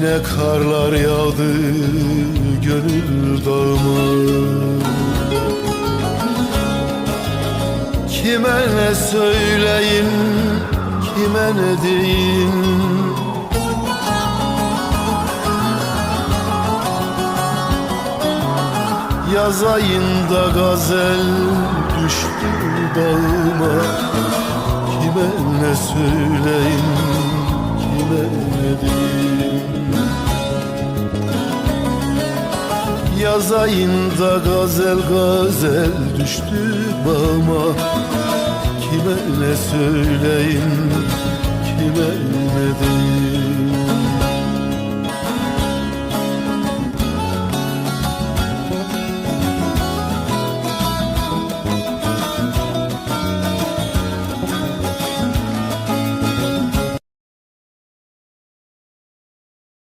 Yine karlar yağdı gönül dağıma. Kime ne söyleyeyim, kime ne diyeyim Yaz ayında gazel düştü bağıma Kime ne söyleyeyim, Yaz ayında gazel gazel düştü bağıma Kime ne söyleyeyim,